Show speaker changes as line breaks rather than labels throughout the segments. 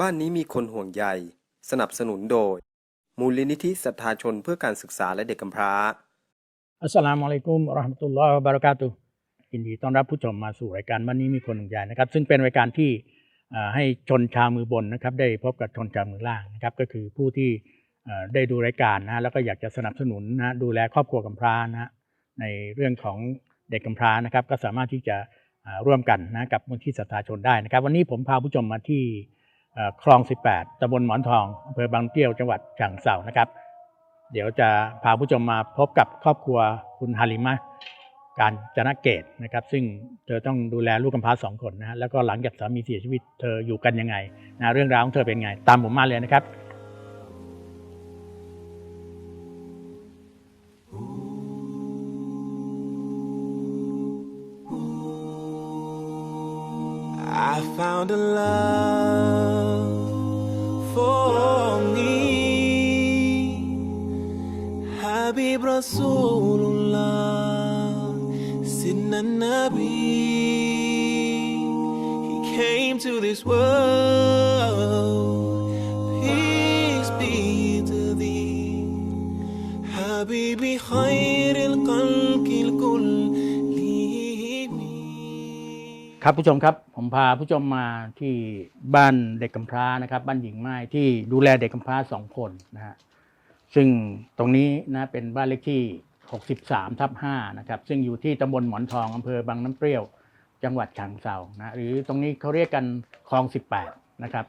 บ้านนี้มีคนห่วงใย สนับสนุนโดย มูลนิธิศรัทธาชนเพื่อการศึกษาและเด็กกำพร้า
อัสสลามุอะลัยกุมราะห์มะตุลลอฮ์บะเรากาตุยินดีต้อนรับผู้ชมมาสู่รายการวันนี้มีคนหนึ่งใหญ่นะครับ ซึ่งเป็นรายการที่ให้ชนชาวมือบนนะครับ ได้พบกับชนชาวมือล่างนะครับ ก็คือผู้ที่ได้ดูรายการนะแล้วก็อยากจะสนับสนุนนะดูแลครอบครัวกำพร้านะในเรื่องของเด็กกำพร้านะครับ ก็สามารถที่จะร่วมกันนะกับมูลที่ศรัทธาชนได้นะครับ วันนี้ผมพาผู้ชมมาที่ คลอง 18ตำบลหมอนทองอำเภอบางเตี้ยวจังหวัดฉะเชิงเทรานะครับ เดี๋ยวจะพาผู้ชมมาพบกับครอบครัวคุณฮาริมะการจนเกตนะครับ ซึ่งเธอต้องดูแลลูกกำพร้าสองคนนะฮะแล้วก็หลังจากสามีเสียชีวิตเธออยู่กันยังไงนะเรื่องราวของเธอเป็นไง ตามผมมาเลยนะครับ
I found a love Habib Rasulullah Sidna Nabi He came to this world Peace be to thee Habibi خير الخلق الكل
ครับผู้ชมครับผมพาผู้ชมมาที่บ้านเด็กกำพร้านะครับ บ้านหญิงไม้ที่ดูแลเด็กกำพร้าสองคนนะฮะ ซึ่งตรงนี้นะเป็นบ้านเลขที่ 63 ทับ5นะครับ ซึ่งอยู่ที่ตำบลหมอนทองอำเภอบางน้ำเปรี้ยว จังหวัดฉะเชิงเทรานะ หรือตรงนี้เขาเรียกกันคลอง 18 นะครับ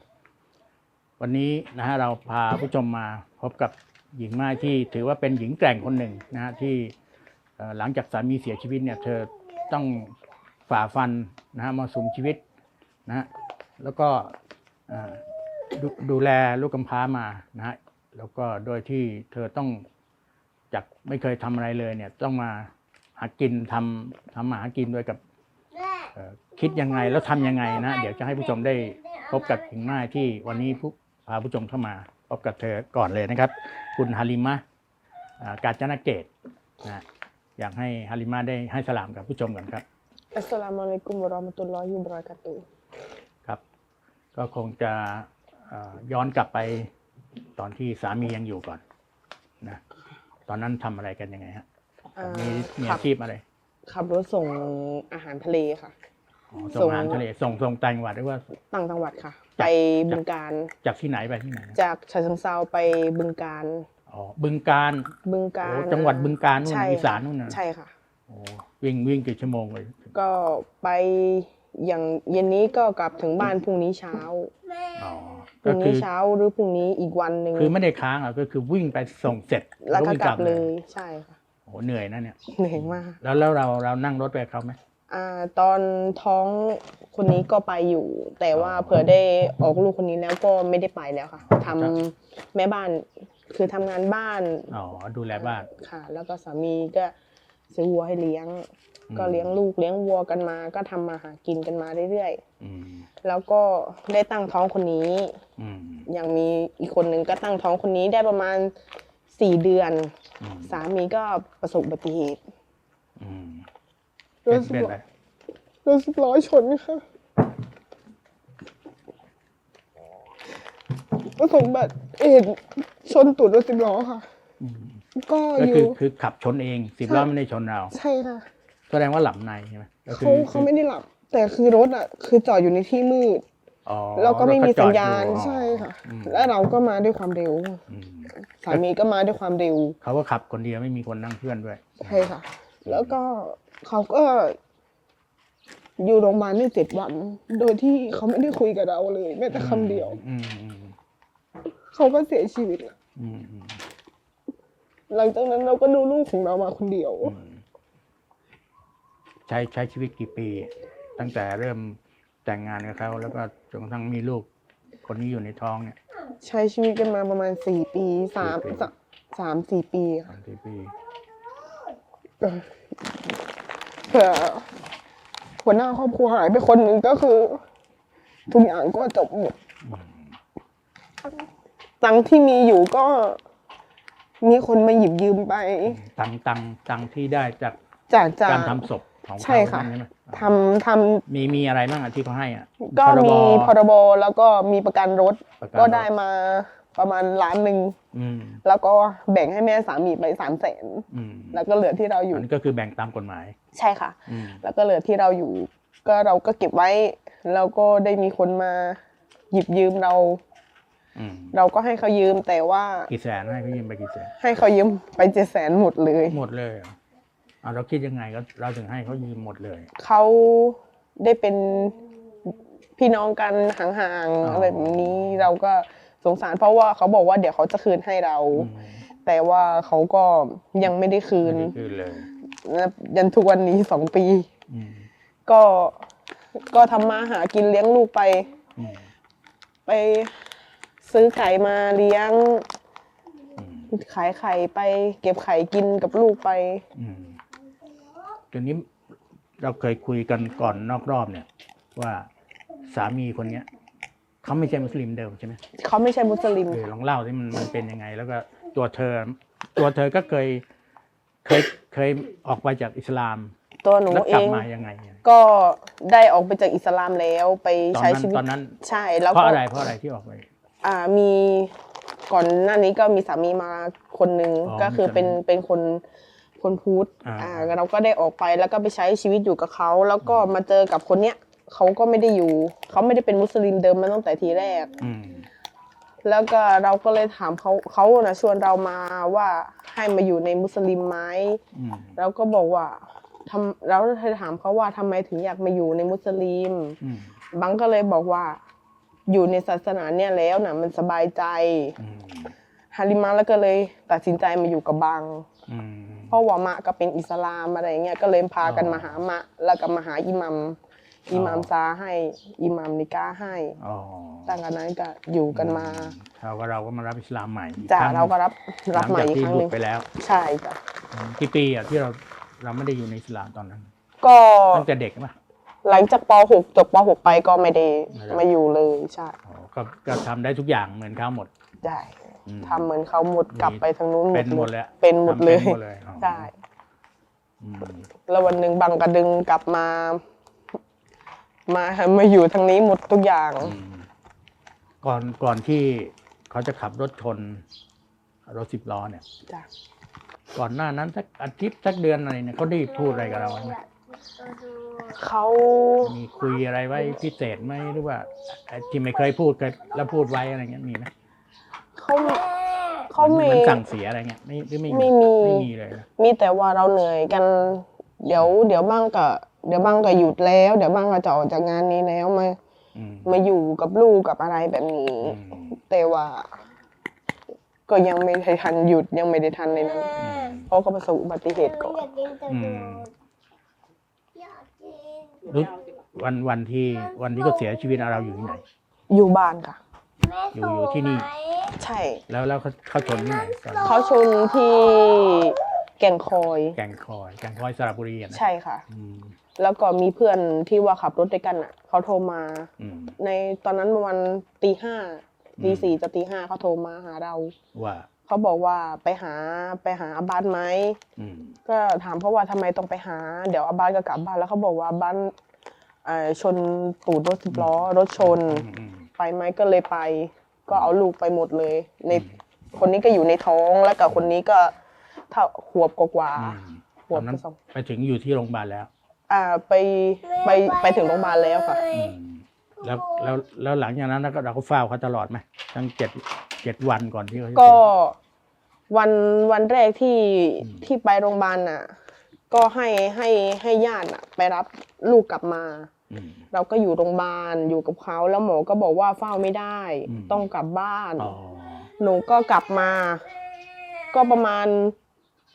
วันนี้นะฮะเราพาผู้ชมมาพบกับหญิงไม้ที่ถือว่าเป็นหญิงแกร่งคนหนึ่งนะฮะที่หลังจากสามีเสียชีวิตเนี่ยเธอต้องฝ่าฟันนะฮะมาสุมชีวิตนะฮะแล้วก็ดูดูแลลูกกำพร้ามานะฮะ แล้วก็โดยที่เธอต้องจากไม่เคยทำอะไรเลยเนี่ย ต้องมาหากินทำทำมาหากินโดยกับเอ่อคิดยังไงแล้วทำยังไงนะ เดี๋ยวจะให้ผู้ชมได้พบกับหญิงไม้ที่วันนี้ผู้พาผู้ชมเข้ามาพบกับเธอก่อนเลยนะครับ คุณฮาริมะอ่ากาญจนเกตนะอยากให้ฮาริมะได้ให้สลามกับผู้ชมก่อนครับ
อัสสลามุอะลัยกุมวะเราะมะตุลลอฮิวะบะเราะกาตุฮ์
ครับก็คงจะเอ่อย้อนกลับไป ตอนที่สามียังอยู่ก่อนนะตอนนั้นทำอะไรกันยังไงฮะ
อ่า
มีมี
ขั
อาชีพอะไร
ขับรถส่งอาหารทะเลค่ะ
อ๋อ
ส่
ส่ง
ง
อาหารทะเลส่งส่งต่างจังหวัดหรือว่า
ต่างจังหวัดค่ะ
จาก
ไปบึงการ
จากที่ไหนไปที่ไหนนะ
จากฉะเชิงเซาไปบึงการ
อ๋อบึงการ
บึงการ
โอ้จังหวัดบึงกาฬนู่น
ใช่
อีสานนู่นน่ะ
ใช่ค่ะ
โอ้วิ่งวิ่งกี่ชั่วโมงเลย
ก็ไป อย่างเย็นนี้ก็กลับถึงบ้านพรุ่งนี้เช้า
อ๋อ
พรุ่
ก็
ง
คื
นี้
อ
เช้าหรือพรุ่งนี้อีกวันหนึ่ง
คือไม่ได้ค้างอะก็คือวิ่งไปส่งเสร็จ
แล้วก็
วิ่ง
กลับเลยใช่ค่ะ
โอ้เหนื่อยนะเนี่ย
เหนื่อยมาก
แล้วแล้วเราเรานั่งรถไปกับเขาไหม
อ่าตอนท้องคนนี้ก็ไปอยู่ แต่ว่าเผื่อได้ออกลูกคนนี้แล้วก็ไม่ได้ไปแล้วค่ะทำแม่บ้านคือทำงานบ้าน
อ๋อดูแลบ้าน
ค่ะ แล้วก็สามีก็ซื้อวัวให้เลี้ยง
อืม
ก็เลี้ยงลูกเลี้ยงวัวกันมา ก็ทำมาหากินกันมาเรื่อย
อืม
ๆแล้วก็ได้ตั้งท้องคนนี้
อืม
ยังมีอีกคนนึงก็ตั้งท้องคนนี้ได้ประมาณสี่เดือน
อืม
สามีก็ประสบอุบัติเหตุ
อืม
ร
เป็
ถ
น
สิบ
เป็น
ล้อ
ไร
รถสิบล้อชนค่ะประสบอุบัติเหตุชนตูดรถสิบล้อค่ะ
อืม
ก็
ก็
อ
คือยู่คือขับชนเองสิบ
ใช่
ล้อไม่ได้ชนเรา
ใช่ค่ะ
แสดงว่าหลับในใช่ไหมก็คื
เขาเขาไม่ได้หลับ แต่คือรถอะคือจอดอยู่ในที่มืด
อ๋อ
แล้วก็ไม่มีสัญญาณ
รถก็จอดอยู่
ใช่ค่ะ
อืม
แล้วเราก็มาด้วยความเร็ว
อืม
สามีก็มาด้วยความเร็ว
เขาก็ขับคนเดียวไม่มีคนนั่งเพื่อนด้วย
ใช่ค่ะ แล้วก็เขาก็ อยู่โรงพยาบาลได้เจ็ดวัน โดยที่เขาไม่ได้คุยกับเราเลยแม้แต่คำเดียว
อืมอืม
เขาก็เสียชีวิตแล้ว
อืมอืม
หลังจากนั้นเราก็ดูลูกของเรามาคนเดียว
อืม ใช้ใช้ชีวิตกี่ปี ตั้งแต่เริ่มแต่งงานกับเขาแล้วก็จนกระทั่งมีลูก คนนี้อยู่ในท้องเนี่ย
ใช้ชีวิตกันมาประมาณสี่ปีสาม
สี่ปี
สามสามสี่ปีค่ะ
สามสี่ปี
เผื่อหัวหน้าครอบครัวหายไปคนหนึ่งก็คือ ทุกอย่างก็จบหมดตังค์ที่มีอยู่ก็ มีคนมาหยิบยืมไป
ตังตังตังที่ได้จาก
จากจาก
การทำศพ ของเขา
ใช่ค่ะ
ใช่ไหม
ทำทำ
มีมีอะไรบ้างอะที่เขาให้อะ
ก็
พรบ
มีพรบแล้วก็มีประกันรถ
ประกัน
ก็
รถ
ได้มาประมาณล้านหนึ่ง
อืม
แล้วก็แบ่งให้แม่สามีไปสามแสน
อืม
แล้วก็เหลือที่เราอยู่
อันนี้ก็คือแบ่งตามกฎหมาย
ใช่ค่ะ
อืม
แล้วก็เหลือที่เราอยู่ ก็เราก็เก็บไว้ แล้วก็ได้มีคนมาหยิบยืมเรา
อืม
เราก็ให้เขายืมแต่ว่า
กี่แสนให้เขายืมไปกี่แสน
ให้เขายืมไปเจ็ดแสนหมดเลย
หมดเลยเหรอ อะเราคิดยังไงก็เราถึงให้เขายืมหมดเลย
เขาได้เป็นพี่น้องกันห่าง
อ๋ออ
ๆอะไรแบบนี้เราก็สงสารเพราะว่าเขาบอกว่าเดี๋ยวเขาจะคืนให้เรา
อืม
แต่ว่าเขาก็ยังไม่ได้คืน
ไม่ได้คืนเลย
นะยันทุกวันนี้สองปี
อืม
ก็ก็ทำมาหากินเลี้ยงลูกไป
อืม
ไปซื้อไก่มาเลี้ยง
อืม
ขายไข่ไปเก็บไข่กินกับลูกไป
อืม ทีนี้เราเคยคุยกันก่อนนอกรอบเนี่ย ว่าสามีคนเนี้ยเขาไม่ใช่มุสลิมเดิมใช่ไหม
เขาไม่ใช่มุสลิม
เออล
ค่ะ
องเล่าที่มันมันเป็นยังไง แล้วก็ตัวเธอ ตัวเธอก็เคยเคยเคยออกไปจากอิสลาม
ตัวหนู
แล้ว
เอก
ลับ
ง
มายังไง
ก็ได้ออกไปจากอิสลามแล้วไป
ตอน
ใช้
นั้น
ชีวิต
ตอนนั้น
ใช่แล้ว
เพราะ
ก็
อะไรเพราะอะไรที่ออกไป
อ่ามีก่อนหน้านี้ก็มีสามีมาคนหนึ่ง
อ๋อ
ก็คือ
มีสามี
เป็นเป็นคน คนพุทธ
อ่า
อ่าเราก็ได้ออกไปแล้วก็ไปใช้ชีวิตอยู่กับเขา แล้วก็มาเจอกับคนเนี้ยเขาก็ไม่ได้อยู่ เขาไม่ได้เป็นมุสลิมเดิมมาตั้งแต่ทีแรก
อืม
แล้วก็เราก็เลยถามเขาเขานะชวนเรามาว่าให้มาอยู่ในมุสลิมไหม
อืม
เราก็บอกว่าทำเราเลยถามเขาว่าทำไมถึงอยากมาอยู่ในมุสลิม
อืม
บังก็เลยบอกว่า อยู่ในศาสนาเนี่ยแล้วนะมันสบายใจ
อืม
ฮาริมาแล้วก็เลยตัดสินใจมาอยู่กับบัง
อืม
เพราะว่ามะก็เป็นอิสลามอะไรเงี้ยก็เลยพากันมาหามะ แล้วก็มาหาอิหมัมอิหมัมซาให้อิหมัมนิก้าให้
อ๋อ
ตั้งแต่นั้นก็อยู่กันมา
เขาก็เราก็มารับอิสลามใหม่อี
จ้ะ
คง
เราก็รับรับ
ห
ให
ลั
ม่
งจาก
อีก
ที่
ครั้ง
ห
ห
ลุ
นึ่
ด
ง
ไปแล้ว
ใช่จ้ะ
อืมกี่ปีอะที่เราเราไม่ได้อยู่ในอิสลามตอนนั้น
ก็
ตั้งแต่เด็กป่ะ
หลังจากป .6 จบป .6 ไปก็ไม่ได้
ไม่ได้
มาอยู่เลยใช่
อ๋อก็ก็ทำได้ทุกอย่างเหมือนเขาหมด
ได้
อืม
ทำเหมือนเขาหมดกลับไปทางนู้น
เป็นหมดเลย
เป็นหมดเลย
ทำป็นหมดเลยอ๋อ
ใช่
อืม
แล้ววันหนึ่งบังกระดึงกลับมา มามาอยู่ทางนี้หมดทุกอย่าง
อืมก่อนก่อนที่เขาจะขับรถชนรถสิบล้อเนี่ย
จ้ะ
ก่อนหน้านั้นสักอาทิตย์สักเดือนอะไรเนี่ยเขาได้พูดอะไรกับเราไหม
เขา
มีคุยอะไรไว้พิเศษไหมหรือว่าไอ้ที่ไม่เคยพูดเคยแล้วพูดไว้อะไรเงี้ยมีไหม
เขาเขา
เหมื
ไม่
อนเหมือนสั่งเสียอะไรเงี้ยไม่หรือไม่
ไม่มี
ไม่มีเลยนะ
มีแต่ว่าเราเหนื่อยกัน เดี๋ยว เดี๋ยวบ้างก็ เดี๋ยวบ้างก็หยุดแล้ว เดี๋ยวบ้างก็จะออกจากงานนี้แล้วมา
อืม
มาอยู่กับลูกกับอะไรแบบนี้
อืม
แต่ว่า ก็ยังไม่ได้ทันหยุดยังไม่ได้ทันในนั้น
อืม
เพราะก็ประสบอุบัติเหตุก่อน
อยากกินแต่
อื
โด
ม
ดอยากกิน
รู้วันวันที่วันที่เขาเสียชีวิตเราอยู่ที่ไหน
อยู่บ้านค่ะ
แม่
อยู่อยู่ที่นี่
ไหม
ใช่
แล้วแล้วเขาเขาชนที่ไหนตอนนั้น
เขาชนที่แก่งคอย
แกงคอยแกงคอยสระบุรีอะนะ
ใช่ค่ะ
อืม
แล้วก็มีเพื่อนที่ว่าขับรถด้วยกันอะเขาโทรมา
อืม
ในตอนนั้นประมาณตีห้า
อืม
ตีสี่จะตีห้าเขาโทรมาหาเรา
ว่า
เขาบอกว่าไปหาไปหาอาบ้านไหม
อืม
ก็ถามเพราะว่าทำไมต้องไปหา เดี๋ยวอาบ้านก็กลับบ้านแล้วเขาบอกว่าบ้านเอ่อชนตูดรถสิบล้อรถชน
อืมอืม
ไปไหมก็เลยไป ก็เอาลูกไปหมดเลย ในคนนี้ก็อยู่ในท้องแล้วกับคนนี้ก็เท่าขวบกว่า
อืม
ๆข
ต
ว
อบนนั้น
สอง
ไปถึงอยู่ที่โรงพยาบาลแล้ว
อ่าไปไปไปถึงโรงพยาบาลแล้วค่ะ
อืมแล้วแล้วแล้วหลังจากนั้นเราก็เราก็เฝ้าเขาตลอดไหมทั้งเจ็ดเจ็ดวันก่อนที่เขาจะ
ก็
เสีย
วันวันแรกที่
อืม
ที่ไปโรงพยาบาลน่ะ ก็ให้ให้ให้ญาติน่ะ ไปรับลูกกลับมา
อืม
เราก็อยู่โรงพยาบาลอยู่กับเขาแล้วหมอก็บอกว่าเฝ้าไม่ได้
อืม
ต้องกลับบ้าน
อ๋อ
หนูก็กลับมา ก็ประมาณ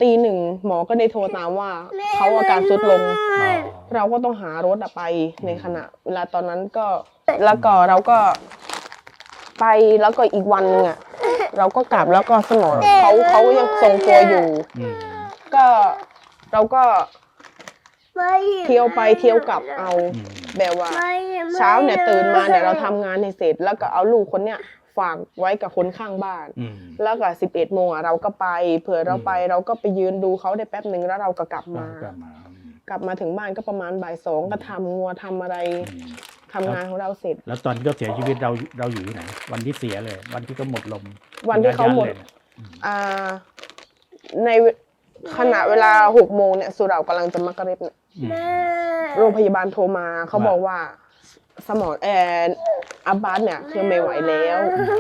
ตีหนึ่งหมอก็ได้โทรตามว่าเขาอาการสุดลง
อ๋อ
เราก็ต้องหารถอะไปในขณะ เวลาตอนนั้นก็แล้วก็เราก็ ไปแล้วก็อีกวันหนึงอะเราก็กลับแล้วก็สมองเขาเขายังทรงตัวอยู่
อืม
ก็เราก็ เที่ยวไปเที่ยวกลับเอา
อืม
แบบว่า เช้าเนี่ยตื่นมาเนี่ยเราทำงานให้เสร็จ แล้วก็เอาลูกคนเนี้ยฝากไว้กับคนข้างบ้าน
อืม
แล้วก็สิบเอ็ดโมงอะเราก็ไป เผื่อเราไป
อืม
เราก็ไปยืนดูเขาได้แป๊บหนึ่งแล้วเราก็กลับมา
กลับมาอืม
กลับมาถึงบ้านก็ประมาณบ่ายสองก็ทำงัวทำอะไร
อืม
ทำงานของเราเสร็จ
แล้วตอนที่เขาเสียชีวิตเราเราอยู่ที่ไหน วันที่เสียเลย วันที่เขาหมดลม
วันที่เขาหมด
ยันเลยนี่ย
อ่าในขณะเวลาหกโมงเนี่ยสุเหร่ากำลังจะมักกะเร็บเนี่ย
อืม
โรงพยาบาลโทรมาเขา
ว่า
บอกว่า สมองแอนอับบาสเนี่ยคือไม่ไหวแล้ว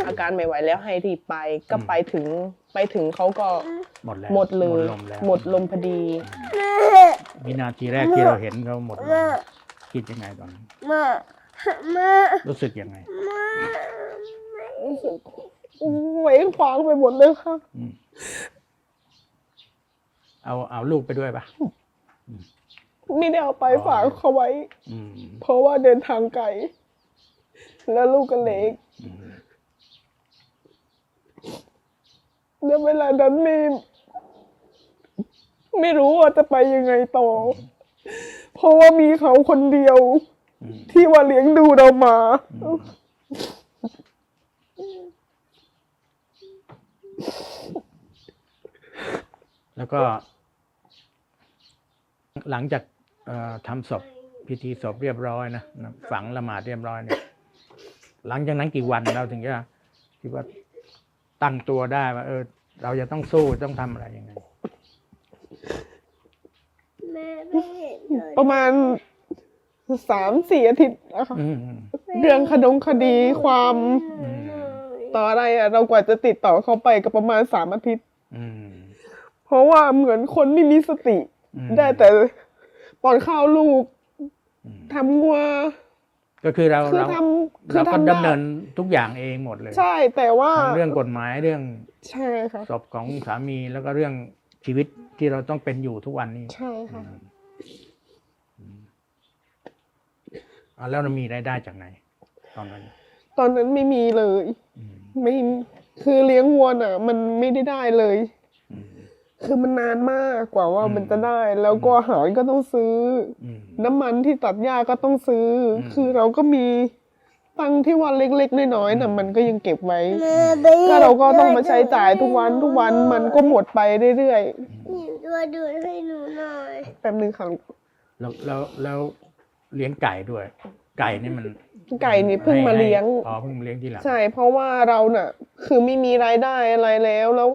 อาการไม่ไหวแล้วให้รีบไปก็ไปถึงไปถึงเขาก็
หมดแล้ว
หมดเลย
ลมแล้ว
หมดลมพอดี
วินาทีแรกที่เราเห็นเขาหมดลมคิดยังไงตอนนั้นรู้สึกยังไง
รู้สึกเหวงขวางไปหมดเลยค่ะ
อืมเอาเอาลูกไปด้วยปะ
ไม่ได้เอาไปฝากเขาไว้
อืม
เพราะว่าเดินทางไกล แล้วลูกก็เล็ก
อืม
แล้วเวลานั้นไม่ไม่รู้ว่าจะไปยังไงต่อ เพราะว่ามีเขาคนเดียว
อืม
ที่ว่าเลี้ยงดูเรามา
แล้วก็ หลังจากเอ่อ ทำศพพิธีศพเรียบร้อยนะนะฝังละหมาดเรียบร้อยเนี่ย หลังจากนั้นกี่วันเราถึงจะคิดว่าตั้งตัวได้ว่าเออ เราจะต้องสู้ต้องทำอะไรยังไง
ประมาณสามสี่อาทิตย์นะคะ
อืม
เรื่องขนงคดีความ
อืม
ต่ออะไรอะเรากว่าจะติดต่อเขาไปก็ประมาณสามอาทิตย์
อืม
เพราะว่าเหมือนคนไม่มีสติ
อืม
ได้แต่ ป้อนข้าวลูก
อืม
ทำงัว
ก็คือเรา
คือ
เรา
ทำคือ
เราก็
ทำได้
ดำเนินทุกอย่างเองหมดเลย
ใช่แต่ว่า
ทั้งเรื่องกฎหมายเรื่อง
ใช่ค่ะ
ศพของสามีแล้วก็เรื่องชีวิตที่เราต้องเป็นอยู่ทุกวันนี้
ใช่ค่ะ
อืมอืมอะแล้วเรามีรายได้จากไหน ตอนนั้น
ตอนนั้นไม่มีเลย
อืม
ไม่คือเลี้ยงวัวน่ะ มันไม่ได้ได้เลย
อืม
คือมันนานมากกว่าว่า
อืม
มันจะได้ แล้วก็อาหารก็ต้องซื้อ
อืม
น้ำมันที่ตัดหญ้าก็ต้องซื้ออ
ม
คือเราก็มีตังค์ที่ว่าเล็กๆน้อยๆน่ะ
อืม
มันก็ยังเก็บไว้ ก็เราก็ต้องมาใช้จ่ายทุกวันทุกวันมันก็หมดไปเรื่อย
ตัวดูให้หนูหน่อย
ๆแป๊บนึงค่ะ
แล้วแล้วแล้วเลี้ยงไก่ด้วย ไก่นี่มัน
ไก่นี่เพิ่ง
ให้
มาเลี้ยง
ให้อ๋อเพิ่งมาเลี้ยงทีหลัง
ใช่เพราะว่าเราน่ะ คือไม่มีรายได้อะไรแล้วแล้ว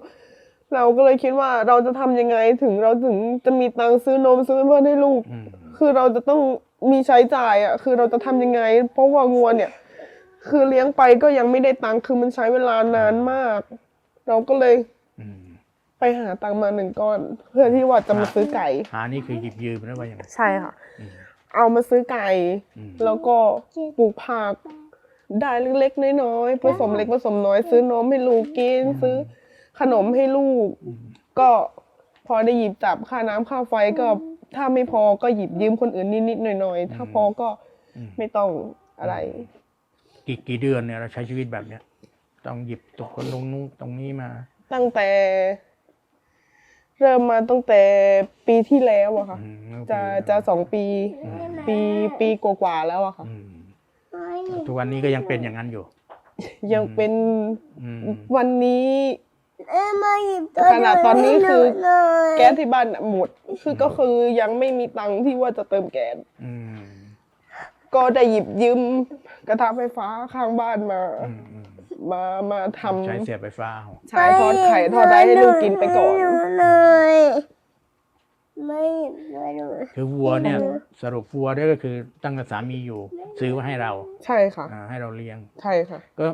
เราก็เลยคิดว่าเราจะทำยังไงถึงเราถึงจะมีตังค์ซื้อนมซื้อเพื่อนให้ลูก
อืม
คือเราจะต้องมีใช้จ่ายอะ คือเราจะทำยังไง เพราะว่างัวเนี่ย คือเลี้ยงไปก็ยังไม่ได้ตังค์คือมันใช้เวลานานมาก เราก็เลย
อืม
ไปหาตังค์มาหนึ่งก้อน เพื่อที่ว่าจะมาซื้อไก่
หานี่คือหยิบยืมหรือว่ายังไง
ใช่ค่ะ
อืม
เอามาซื้อไก่
อืม
แล้วก็ปลูกผักได้เล็กๆน้อยๆผสมเล็กผสมน้อย ซื้อนมให้ลูกกินซื้อ ขนมให้ลูก
อืม
ก็พอได้หยิบจับค่าน้ำค่าไฟก็ถ้าไม่พอก็หยิบยืมคนอื่นนิดๆหน่อยๆถ้าพอก็
อืม
ไม่ต้องอะไร
กี่กี่เดือนเนี่ยเราใช้ชีวิตแบบเนี้ยต้องหยิบตกคนลงนู้นตรงนี้มา
ตั้งแต่ เริ่มมาตั้งแต่ปีที่แล้วอะค่ะ
อืม
จะจะสองปี ปีปีกว่าๆแล้วอะค่ะ
อืมทุกวันนี้ก็ยังเป็นอย่างนั้นอยู่
ยังเป็น
อืม
วันนี้
เอ้ยมาหยิบตัว
ขนาดตอนนี้คือ
ให้หน่อย
แก๊สที่บ้านน่ะหมด คือก็คือยังไม่มีตังค์ที่ว่าจะเติมแก๊ส
อืม
ก็ได้หยิบยืมกระทะไฟฟ้าข้างบ้านมา
อืมอืม
มามาทำ
ใช้เสียบไฟฟ้าเอา
ใช้ทอดไข่ทอดได้ให้ลูกกินไปก่อน
ให้หหน่อยไม่หยิบตัวดู
คือวัวเนี่ย สรุปวัวเนี่ยก็คือตั้งแต่สามีอยู่ ซื้อมาให้เรา
ใช่ค่ะ
อ่าให้เราเลี้ยง
ใช่ค่ะ
ก็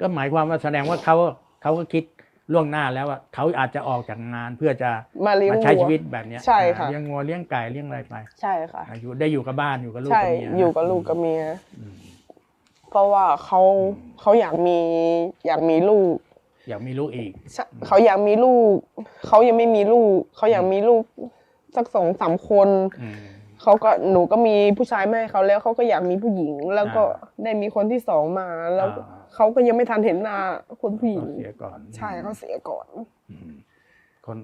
ก็หมายความว่าแสดงว่าเขาเขาก็คิด ล่วงหน้าแล้วว่าเขาอาจจะออกจากงานเพื่อจะ
มาเลี้ยง
มาใช้
วัว
ชีวิตแบบเนี้ย
ใช่ค่ะ
อ่าเลี้ยงงัวเลี้ยงไก่เลี้ยงอะไรไป
ใช่ค่ะ
อ่าอยู่ได้อยู่กับบ้านอยู่กับลูก
ใช่
กับเมีย
อยู่กับลูกกับเมีย
อืม
เพราะว่าเขาเขาอยากมีอยากมีลูก
อยากมีลูกอีก
ใช่เขาอยากมีลูกเขายังไม่มีลูกเขาอยากมีลูกสักสองสามคน
อืม
เขาก็หนูก็มีผู้ชายมาให้เขาแล้วเขาก็อยากมีผู้หญิง แล้วก็
อ่า
ได้มีคนที่สองมา แล้ว
อ่า
เขาก็ยังไม่ทันเห็นหน้าคนผู้หญิง
เขาเสียก่อน
ใช่เขาเสียก่อน
อืมคน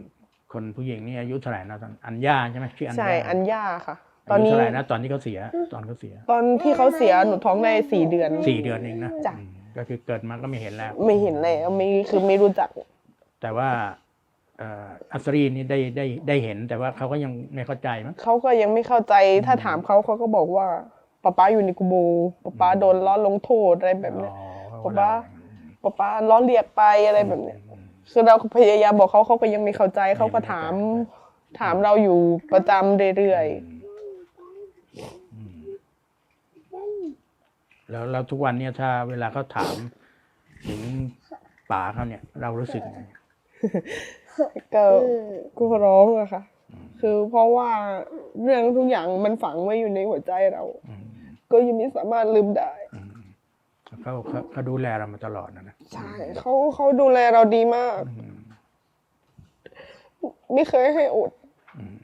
คนผู้หญิงนี่อายุเท่าไหร่นะตอนอัญญาใช่ไหมชื่ออัญญา
ใช่อัญญาค่ะต
ต
อ
อนน
นี้
นี้เท่าไหร่นะตอนที่เขาเสีย ตอนเขาเสีย
ตอนที่เขาเสียหนูท้องได้สี่เดือน
สี่เดือนเองนะ
จ้ะ
อืมก็คือเกิดมาก็ไม่เห็นแล้ว
ไม่เห็นแล้วไม่คือไม่รู้จัก
แต่ว่าเอ่ออัสรีนี่ได้ได้ได้เห็นแต่ว่าเขาก็ยังไม่เข้าใจมั้ง
เขาก็ยังไม่เข้าใจถ้าถามเขาเขาก็บอกว่าป๊าป๊าอยู่ในกูโบป๊าป๊าโดนล้อลงโทษอะไรแบบเนี้ย
อ๋อ
ป๊าป๊าป๊าป๊าล้อเรียกไปอะไรแบบเนี้ยคือเราพยายามบอกเขาเขาก็ยังไม่เข้าใจเขาก็ถาม ถามเราอยู่ประจำเรื่อย
อืมแล้วแล้วทุกวันเนี่ยถ้าเวลาเขาถามถึงป๋าเขาเนี่ย เรารู้สึกไง
ๆ ก็ก็ร้องอะค่ะ คือเพราะว่าเรื่องทุกอย่างมันฝังไว้อยู่ในหัวใจเรา
อืม
ก็ยังไม่สามารถลืมได้
อืมเขาเขาเขาดูแลเรามาตลอดนะนะ
ใช่เขาเขาดูแลเราดีมาก
อืม
ไม่เคยให้อด
อืม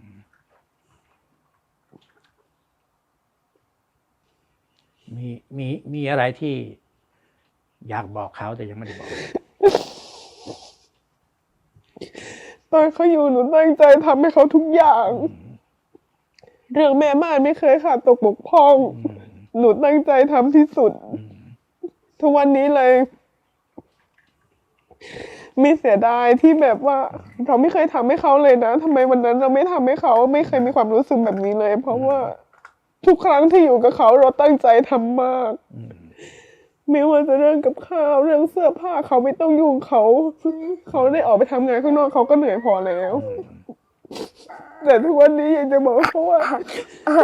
มีมีมีอะไรที่อยากบอกเขาแต่ยังไม่ได้บอก
ตอนเขาอยู่หนูตั้งใจทำให้เขาทุกอย่าง เรื่องแม่ม่านไม่เคยขาดตกบกพร่อง
อืม
หนูตั้งใจทำที่สุด
อืม
ทุกวันนี้เลย มีเสียดายที่แบบว่า เราไม่เคยทำให้เขาเลยนะทำไมวันนั้นเราไม่ทำให้เขา ไม่เคยมีความรู้สึกแบบนี้เลย เพราะว่าทุกครั้งที่อยู่กับเขาเราตั้งใจทำมาก
อืม
ไม่ว่าจะเรื่องกับข้าวเรื่องเสื้อผ้าเขาไม่ต้องยุ่งเขาเขาได้ออกไปทำงานข้างนอกเขาก็เหนื่อยพอแล้ว แต่ทุกวันนี้ยังจะบอกเขาว่า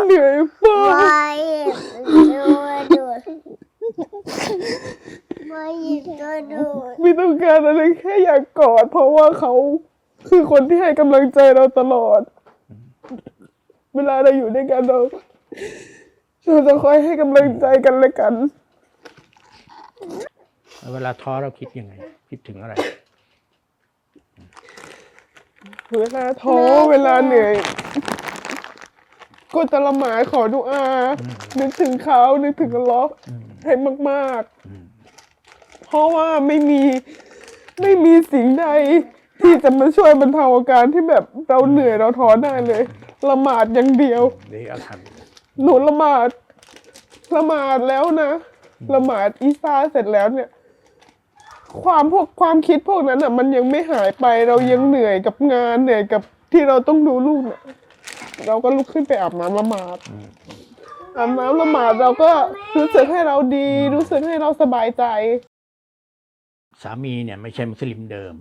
เหนื่อยมาก
ไม่ดูดูไม่ดูดู
ไม่ต้องการอะไรแค่อยากกอด เพราะว่าเขาคือคนที่ให้กำลังใจเราตลอด เวลาเราอยู่ด้วยกันเราเราจะคอยให้กำลังใจกันและกัน
แล้ว เวลาท้อเราคิดยังไง คิดถึงอะไร
เวลาท้อเวลาเหนื่อยก็จะละหมาดขอดุอา นึกถึงเขานึกถึงอัลเลอฮ์
อืม
ให้มาก
อืม
ๆเพราะว่าไม่มีไม่มีสิ่งใดที่จะมาช่วยบรรเทาอาการที่แบบเราเหนื่อยเราท้อได้เลยละหมาดอย่างเดียว
ดีอัลฮัมดุลิลลาห์
หนูละหมาดละหมาดแล้วนะ ละหมาดอีซาเสร็จแล้วเนี่ย ความพวกความคิดพวกนั้นอะ มันยังไม่หายไปเรายังเหนื่อยกับงานเหนื่อยกับที่เราต้องดูลูกเนี่ยเราก็ลุกขึ้นไปอาบน้ำละหมาดอาบน้ำละหมาดเราก็รู้สึกให้เราดี รู้สึกให้เราสบายใจ
สามีเนี่ย ไม่ใช่มุสลิมเดิม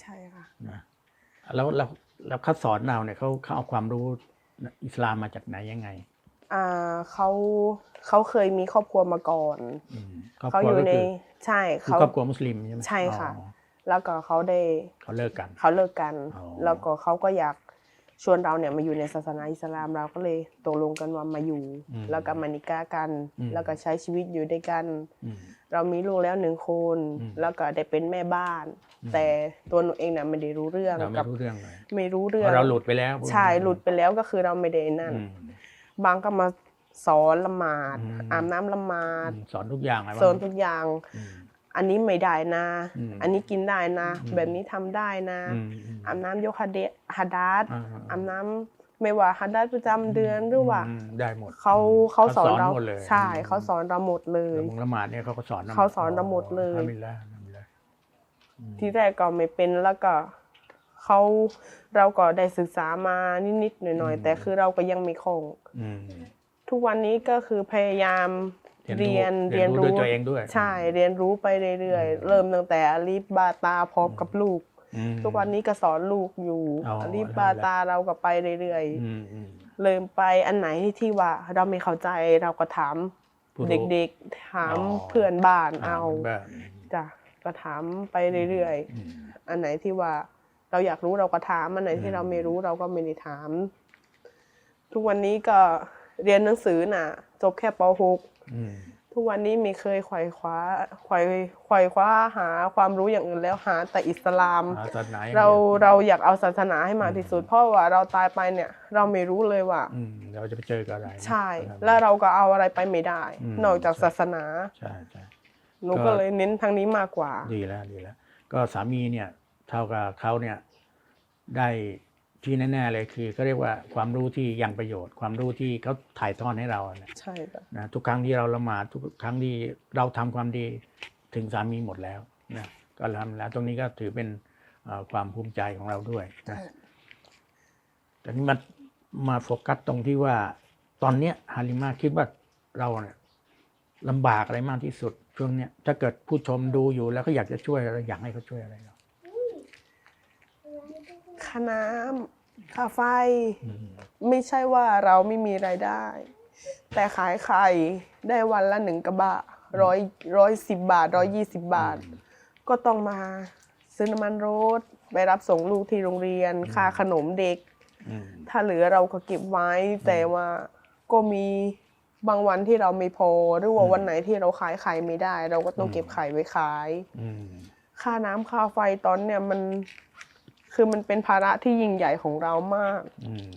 ใช่ค่ะ
นะแล้วแล้วแล้วเขาสอนเราเนี่ยเขาเขาเอาความรู้อิสลามมาจากไหนยังไง
อ่าเขา เขาเคยมีครอบครัวมาก่อน
อืมครอบ
เขา
ครั
อ
ว
ยู่
ก็
ใน
คือ
ใช่
คือ
เขา
ครอบครัวมุสลิมใช่ไหม
ใช่ค่ะ
อ๋อ
แล้วก็เขาได้
เขาเลิกกัน
เขาเลิกกัน
อ๋อ
แล้วก็เขาก็อยากชวนเราเนี่ยมาอยู่ในศาสนาอิสลามเราก็เลยตกลงกันว่ามาอยู่ แล้วก็มานิก้ากัน แล้วก็ใช้ชีวิตอยู่ด้วยกัน
อืม
เรามีลูกแล้วหนึ่งคน
อืม
แล้วก็ได้เป็นแม่บ้าน แต่ตัวหนูเองเนี่ยไม่ได้รู้เรื่อง
เราไม่
กับ
รู้เรื่องเลย
ไม่รู้
เพ
เรื่อง
ราะเราหลุดไปแล้ว
ใช่หลุดไปแล้วก็คือเราไม่ได้นั่น
อืม
บางก็มา สอนละหมาด
อืม
อาบน้ำละหมาด
อืมสอนทุกอย่างเลย
สอนทุกอย่าง
อืม
อันนี้ไม่ได้นะ
อืม
อันนี้กินได้นะ
อืม
แบบนี้ทำได้นะ
อืมอืม
อาบน้ำยกฮัดเดฮัดดาส
อ่า
อาบน้ำไม่ว่าฮัดดาสประจำเดือนหรือว่า
มได้หมด
เขาเขาสอนเรา
หมดเลย
ใช่เขาสอนเราหมดเลย
แล้วมุงละหมาดเนี่ยเขาก็สอนร
เขาสอนเราหมดเลย
อัลฮัมดุลิลลาฮ์อัลฮัมดุลิลลาฮ์อืม
ที่แรกก็ไม่เป็นแล้วก็เขาเราก็ได้ศึกษามานิดๆหน่อยๆแต่คือเราก็ยังไม่คล่อง
อืม
ทุกวันนี้ก็คือพยายาม
เรี
เรี
ย
ย
น
น
รู้เรียนรู้ด้วยตัวเองด้วย
ใช่เรียนรู้ไปเรื่อยๆ เริ่มตั้งแต่อลิฟบาตาพร้อมกับลูก
อืม
ทุกวันนี้ก็สอนลูกอยู่
อ๋อ
อลิฟบาตาเราก็ไปเรื่อย
อืมอืม
ๆเริ่มไปอันไหนที่ว่าเราไม่เข้าใจเราก็ถาม
ผู้รู้
เด็กๆ ถาม
อ๋อ
เพื่อนบ้านเอา
แบบ
จ้ะก็ถามไปเรื่อย
อืม
ๆอันไหนที่ว่าเราอยากรู้เราก็ถาม อันไหนที่
อืม
เราไม่รู้เราก็ไม่ได้ถาม ทุกวันนี้ก็ เรียนหนังสือน่ะ จบแค่ป .6
อืม
ทุกวันนี้มีเคยไขว่คว้าไขว่ไขว่คว้าหาความรู้อย่างอื่นแล้วหาแต่อิสลาม
หาศาสนาอย่ง
เรา
ดียว
เราอยากเอาศาสนาให้มากที่สุด เพราะว่าเราตายไปเนี่ย เราไม่รู้เลยว่า
อืมเราจะไปเจอกับอะไรนะ
ใช่
ครับ
แล้วเราก็เอาอะไรไปไม่ได้
อืม
นอกจากศาสนา
ใช่ใช่
หนู
ก็
ก็เลยเน้นทางนี้มากกว่า
ดีแล้วดีแล้ว ก็สามีเนี่ย เท่ากับเขาเนี่ย ได้ ที่แน่ๆเลยคือเขาเรียกว่าความรู้ที่ยังประโยชน์ ความรู้ที่เขาถ่ายทอดให้เราอะนะ
ใช่ค่ะ
นะทุกครั้งที่เราละหมาดทุกครั้งที่เราทำความดีถึงสามีหมดแล้วนะก็ทำแล้วตรงนี้ก็ถือเป็นเอ่อความภูมิใจของเราด้วยนะแต่นี้มามาโฟกัสตรงที่ว่าตอนเนี้ยฮาริมาคิดว่าเราเนี่ยลำบากอะไรมากที่สุดช่วงเนี้ยถ้าเกิดผู้ชมดูอยู่แล้วก็อยากจะช่วยเราอยากให้เขาช่วยอะไรเรา
ค่าน้ำค่าไฟ ไม่ใช่ว่าเราไม่มีรายได้ แต่ขายไข่ได้วันละหนึ่งกระบะร้อยร้อยสิบบาทร้อยยี่สิบบาท ก็ต้องมาซื้อน้ำมันรถ ไปรับส่งลูกที่โรงเรียน ค่าขนมเด็ก
อืม
ถ้าเหลือเราก็เก็บไว้ แต่ว่าก็มีบางวันที่เราไม่พอ หรือว่าวันไหนที่เราขายไข่ไม่ได้ เราก็ต้องเก็บไข่ไว้ขาย
อืม
ค่าน้ำค่าไฟตอนเนี่ยมัน คือมันเป็นภาระที่ยิ่งใหญ่ของเรามาก
อืม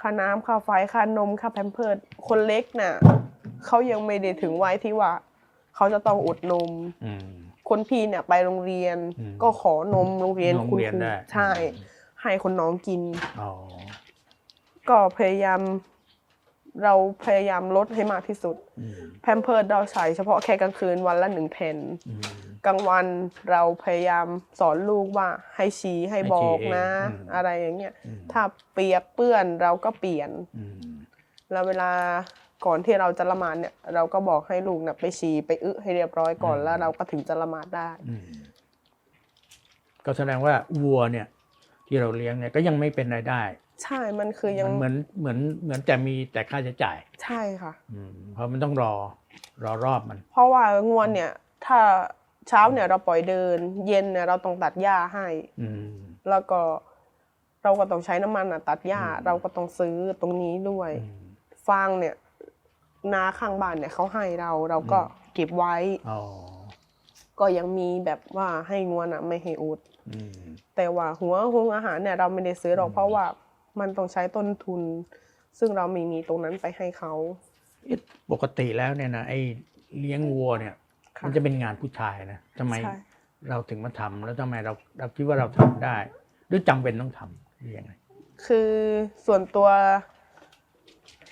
ค่าน้ำค่าไฟ ค่านม ค่าแพมเพิร์ดคนเล็กน่ะเขายังไม่ได้ถึงวัยที่ว่า เขาจะต้องอดนม
อืม
คนพี่เนี่ยไปโรงเรียน
อืม
ก็ขอนมโรงเรียน
โรง
คุณ
เรียน
ครู
ได้
ใช่ ให้คนน้องกิน
อ๋อ
ก็พยายาม เราพยายามลดให้มากที่สุด
อืม
แพมเพิร์ดเราใช้เฉพาะแค่กลางคืนวันละหนึ่งแผ่น
อืม
กลางวันเราพยายามสอนลูกว่าให้ชี้ให้
ให้
บ
ชี้
อกนะ
เองอืม
อะไรอย่างเงี้ย
อืม
ถ้าเปียกเปื้อนเราก็เปลี่ยน
อืม
แล้วเวลาก่อนที่เราจะละหมาดเนี่ยเราก็บอกให้ลูกเนี่ยไปฉี่ไปอึให้เรียบร้อยก่อน
อืม
แล้วเราก็ถึงจะละหมาดได้
อืมก็แสดงว่าวัวเนี่ย ที่เราเลี้ยงเนี่ยก็ยังไม่เป็นรายได้
ใช่มันคือยัง
มันเหมือนเหมือนเหมือนแต่มีแต่ค่าใช้จ่าย
ใช่ค่ะ
อืมเพราะมันต้องรอรอรอบมัน
เพราะว่างวนเนี่ย ถ้า เช้าเนี่ยเราปล่อยเดิน เย็นเนี่ยเราต้องตัดหญ้าให้
อืม
แล้วก็เราก็ต้องใช้น้ำมันอะ ตัดหญ้า
อืม
เราก็ต้องซื้อตรงนี้ด้วย
อืม
ฟางเนี่ยนาข้างบ้านเนี่ยเขาให้เราเราก็เก็บไว้
อ๋อ
ก็ยังมีแบบว่าให้งวนอะ ไม่ให้อุด
อืม
แต่ว่าหัวหุงอาหารเนี่ยเราไม่ได้ซื้อหรอก
อืม
เพราะว่ามันต้องใช้ต้นทุน ซึ่งเราไม่มีตรงนั้นไปให้เขา
เอ๊ะปกติแล้วเนี่ยนะไอ้เลี้ยงวัวเนี่ย
ค่ะ
มันจะเป็นงานผู้ชายนะทำไม
ใช่
เราถึงมาทำแล้วทำไมเราเราคิดว่าเราทำได้หรือจำเป็นต้องทำหรือยังไง
คือส่วนตัว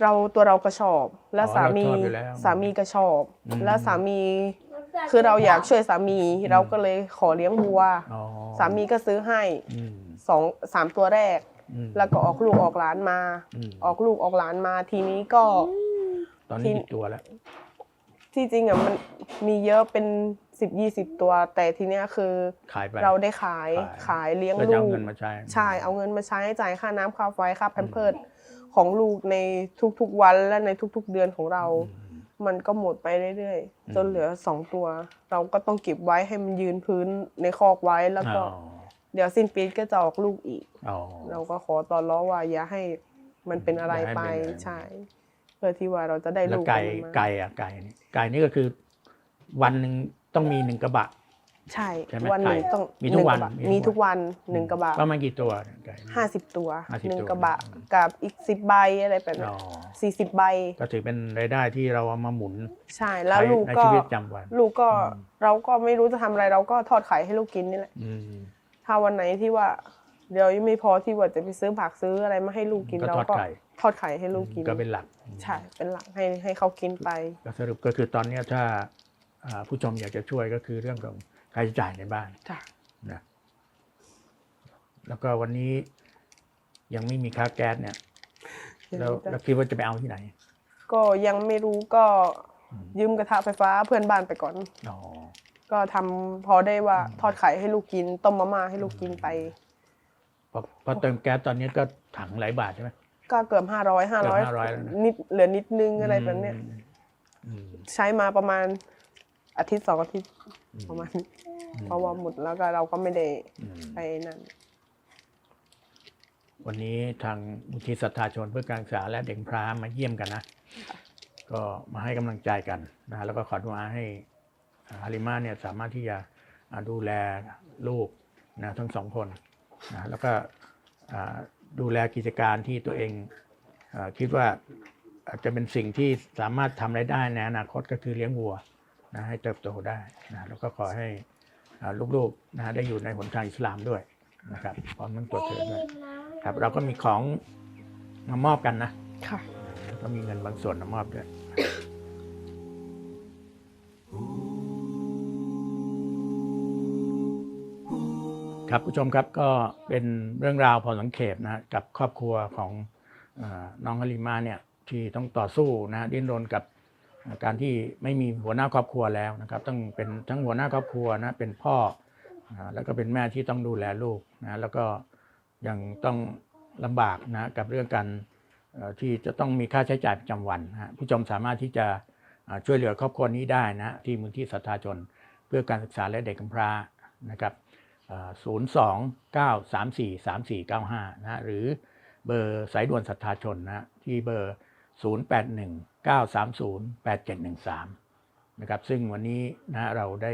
เราตัวเราก็ชอบ และ
อ๋อ
สามี
เราชอบอยู่แล้ว
สามีก็ชอบ
อืม
และสามี คือเราอยากช่วยสามี เราก็เลยขอเลี้ยงวัว
อ๋อ
สามีก็ซื้อให้
อืม
สองสามตัวแรก
อืม
แล้วก็ออกลูกออกหลานมา
อืม
ออกลูกออกหลานมาทีนี้ก็
ตอนนี้กี่ตัวแล้ว
ที่จริงอะมันมีเยอะเป็นสิบยี่สิบตัว แต่ทีเนี้ยคือ
ขายไป
เราได้ขาย
ขาย
ขายเลี้ยง
ก็จะ
ลู
เอา
ก
เงินมาใช้
ใช่เอาเงินมาใช้จ่ายค่าน้ำค่าไฟค่าแพมเพิร์ดของลูกในทุกๆวันและในทุกๆเดือนของเรา
อืม
มันก็หมดไปเรื่อย
อืม
ๆ จนเหลือสองตัว เราก็ต้องเก็บไว้ให้มันยืนพื้นในคอกไว้แล้วก็
อ๋อ
เดี๋ยวสิ้นปีก็จะออกลูกอีก
อ๋อ
เราก็ขอตอนล้อว่าอย่าให้มันเป็นอะไร
อย่าให้
ไป
เป็นอะไร
ใช่เพื่อที่ว่าเราจะได้
แล้ว
ลูก
ไก่
มันมา
ไก่อะไก่นี่ไก่นี่ก็คือ วันหนึ่งต้องมีหนึ่งกระบะ
ใช่
ใช่ไหม
วันหนึ่ง
ไก่
ต้อง
มีทุกวัน
หงระบะ
มี
มี
ทุ
ทุ
ก
ก
วั
วันนหนึ่งกระบะ
ประมาณกี่ตัวเนี่ยไก่
ห้าสิบตัว
50
หนึ่ง
ตัว
กระบะ
อืม
กับอีกสิบใบอะไรแบบนี้
อ๋อ
สี่สิบใบ
ก็ถือเป็นรายได้ที่เราเอามาหมุน
ใช่แล้ว
ใช้
ลูก
ใน
ก็
ชีวิตประจำวัน
ลูกก็
อืม
เราก็ไม่รู้จะทำอะไรเราก็ทอดไข่ให้ลูกกินนี่แหละ
อืม
ถ้าวันไหนที่ว่า เดี๋ยวยังไม่พอที่ว่าจะไปซื้อผักซื้ออะไรมาให้ลูกกิน
ก็
เรา
ทอด
ก็
ไข่
ทอดไข่ให้ลูกกิน
ก็เป็นหลัก
ใช่เป็นหลักให้ให้เขากินไป
ก็สรุปก็คือตอนเนี้ยถ้าอ่าผู้ชมอยากจะช่วยก็คือเรื่องของค่าใช้จ่ายในบ้าน
จ้ะ
นะแล้วก็วันนี้ยังไม่มีค่าแก๊สเนี่ยแล้วแล้วคิดว่าจะไปเอาที่ไหน
ก็ยังไม่รู้ก็ยืมกระทะไฟฟ้าเพื่อนบ้านไปก่อน
อ๋อ
ก็ทำพอได้ว่าทอดไข่ให้ลูกกิน ต้มมาม่าให้ลูกกินไป
พอพอเติมแก๊สตอนนี้ก็ถังหลายบาทใช่ไหม
ก็เกือบห้าร้อยห้าร้อย
เกือบ500แล้วนะ
นิดเหลือนิดนึงอะไรแบบเนี้ย
อืมอืม
ใช้มาประมาณอาทิตย์สองอาทิตย์
อืม
ประมาณนี้เพราะว่าหมดแล้วก็เราก็ไม่ได้
อืม
ไปนั่น
วันนี้ทางมูลที่ศรัทธาชนเพื่อการศึกษาและเด็กพร้ามาเยี่ยมกันนะ ก็มาให้กำลังใจกันนะฮะแล้วก็ขอดุอาให้อ่าฮาริมาเนี่ยสามารถที่จะอ่าดูแลลูกนะทั้งสองคน นะแล้วก็อ่าดูแลกิจการที่ตัวเองอาคิดว่าอาจจะเป็นสิ่งที่สามารถทำอะไรได้ในอนาคตก็คือเลี้ยงวัวนะให้เติบโตได้นะแล้วก็ขอให้อ่าลูกๆนะได้อยู่ในหนทางอิสลามด้วยนะครับพร้อมทั้งตัวเธอด้วยครับเราก็มีของมามอบกันนะ
ค่ะ
แล้วก็มีเงินบางส่วนมามอบด้วย ครับผู้ชมครับก็เป็นเรื่องราวพอสังเขปนะกับครอบครัวของอน้องฮาริมาเนี่ยที่ต้องต่อสู้นะดิ้นรนกับการที่ไม่มีหัวหน้าครอบครัวแล้วนะครับต้องเป็นทั้งหัวหน้าครอบครัวนะเป็นพ่อแล้วก็เป็นแม่ที่ต้องดูแลลูกนะแล้วก็ยังต้องลำบากนะกับเรื่องการที่จะต้องมีค่าใช้จ่ายประจำวันนะผู้ชมสามารถที่จะช่วยเหลือครอบครัวนี้ได้นะฮะที่มูลที่สัทธาชน เพื่อการศึกษาและเด็กกำพร้านะครับ ศูนย์สองเก้าสามสี่สามสี่เก้าห้านะฮะหรือเบอร์สายด่วนสัทธาชนนะฮะที่เบอร์ 0 8 1 9 3 0 8 7 1 3 นะครับซึ่งวันนี้นะฮะเราได้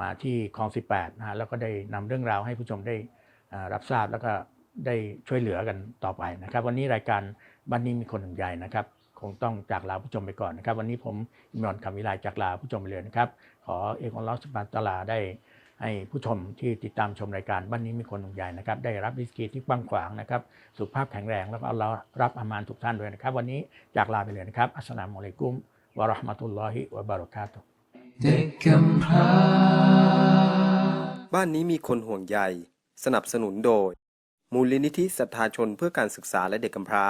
มาที่คลอง 18นะฮะแล้วก็ได้นำเรื่องราวให้ผู้ชมได้รับทราบแล้วก็ได้ช่วยเหลือกันต่อไปนะครับ วันนี้รายการบ้านนี้มีคนหนึ่งใหญ่นะครับ คงต้องจากลาผู้ชมไปก่อนนะครับ วันนี้ผมอิมรอนคำวิไลจากลาผู้ชมไปเลยนะครับ ขอเอกอัลอสุบฮานตาลาได้ ให้ผู้ชมที่ติดตามชมรายการบ้านนี้มีคนหนึ่งใหญ่นะครับได้รับริสกีที่กว้างขวางนะครับสุขภาพแข็งแรงแล้วก็อัลลอฮ์รับอามานทุกท่านด้วยนะครับ วันนี้จากลาไปเลยนะครับอัสสลามุอะลัยกุมวะเราะห์มะตุลลอฮิวะบารอกาตุ
เด็กกำพร้า
บ้านนี้มีคนห่วงใยสนับสนุนโดย มูลนิธิศรัทธาชนเพื่อการศึกษาและเด็กกำพร้า